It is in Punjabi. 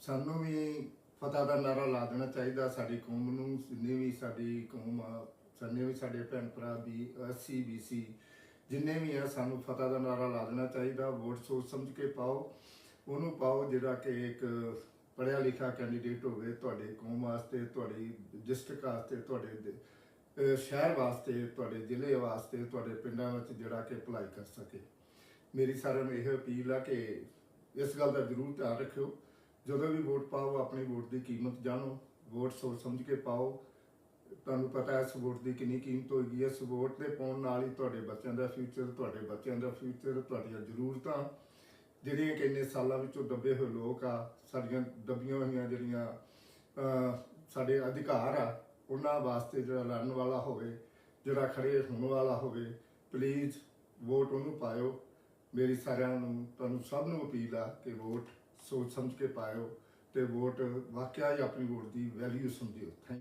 ਸਾਨੂੰ ਵੀ ਫਤਿਹ ਦਾ ਨਾਰਾ ਲਾ ਦੇਣਾ ਚਾਹੀਦਾ ਸਾਡੀ ਕੌਮ ਨੂੰ, ਜਿੰਨੇ ਵੀ ਸਾਡੀ ਕੌਮ ਆ, ਜਿੰਨੇ ਵੀ ਸਾਡੇ ਭੈਣ ਭਰਾ ਵੀ ਐਸਸੀ ਬੀਸੀ ਜਿੰਨੇ ਵੀ ਆ, ਸਾਨੂੰ ਫਤਿਹ ਦਾ ਨਾਰਾ ਲਾ ਦੇਣਾ ਚਾਹੀਦਾ, ਵੋਟ ਸੋਚ ਸਮਝ ਕੇ ਪਾਓ। ਉਹਨੂੰ ਪਾਓ ਜਿਹੜਾ ਕਿ ਇੱਕ ਪੜ੍ਹਿਆ ਲਿਖਿਆ ਕੈਂਡੀਡੇਟ ਹੋਵੇ ਤੁਹਾਡੇ ਕੌਮ ਵਾਸਤੇ, ਤੁਹਾਡੀ ਡਿਸਟ੍ਰਿਕਟ ਵਾਸਤੇ, ਤੁਹਾਡੇ ਸ਼ਹਿਰ ਵਾਸਤੇ, ਤੁਹਾਡੇ ਜ਼ਿਲ੍ਹੇ ਵਾਸਤੇ, ਤੁਹਾਡੇ ਪਿੰਡਾਂ ਵਿੱਚ ਜਿਹੜਾ ਕਿ ਅਪਲਾਈ ਕਰ ਸਕੇ। ਮੇਰੀ ਸਾਰਿਆਂ ਨੂੰ ਇਹ ਅਪੀਲ ਆ ਕਿ ਇਸ ਗੱਲ ਦਾ ਜ਼ਰੂਰ ਧਿਆਨ ਰੱਖਿਓ। ਜਦੋਂ ਵੀ ਵੋਟ ਪਾਓ, ਆਪਣੀ ਵੋਟ ਦੀ ਕੀਮਤ ਜਾਣੋ, ਵੋਟ ਸੋਚ ਸਮਝ ਕੇ ਪਾਓ। ਤੁਹਾਨੂੰ ਪਤਾ ਹੈ ਇਸ ਵੋਟ ਦੀ ਕਿੰਨੀ ਕੀਮਤ ਹੋਏਗੀ। ਇਸ ਵੋਟ ਦੇ ਪਾਉਣ ਨਾਲ ਹੀ ਤੁਹਾਡੇ ਬੱਚਿਆਂ ਦਾ ਫਿਊਚਰ ਤੁਹਾਡੇ ਬੱਚਿਆਂ ਦਾ ਫਿਊਚਰ ਤੁਹਾਡੀਆਂ ਜ਼ਰੂਰਤਾਂ, ਜਿਹੜੀਆਂ ਕਿ ਇੰਨੇ ਸਾਲਾਂ ਵਿੱਚੋਂ ਦੱਬੇ ਹੋਏ ਲੋਕ ਆ, ਸਾਡੀਆਂ ਦੱਬੀਆਂ ਹੋਈਆਂ ਜਿਹੜੀਆਂ ਸਾਡੇ ਅਧਿਕਾਰ ਆ, ਉਹਨਾਂ ਵਾਸਤੇ ਜਿਹੜਾ ਲੜਨ ਵਾਲਾ ਹੋਵੇ, ਜਿਹੜਾ ਖੜੇ ਹੋਣ ਵਾਲਾ ਹੋਵੇ ਪਲੀਜ਼ ਵੋਟ ਉਹਨੂੰ ਪਾਇਓ। ਮੇਰੀ ਸਾਰਿਆਂ ਨੂੰ, ਤੁਹਾਨੂੰ ਸਭ ਨੂੰ ਅਪੀਲ ਆ ਕਿ ਵੋਟ ਸੋਚ ਸਮਝ ਕੇ ਪਾਇਓ ਤੇ ਵੋਟ ਵਾਕਿਆ ਹੀ ਆਪਣੀ ਵੋਟ ਦੀ ਵੈਲਿਊ ਸਮਝਿਓ ਥੈਂਕ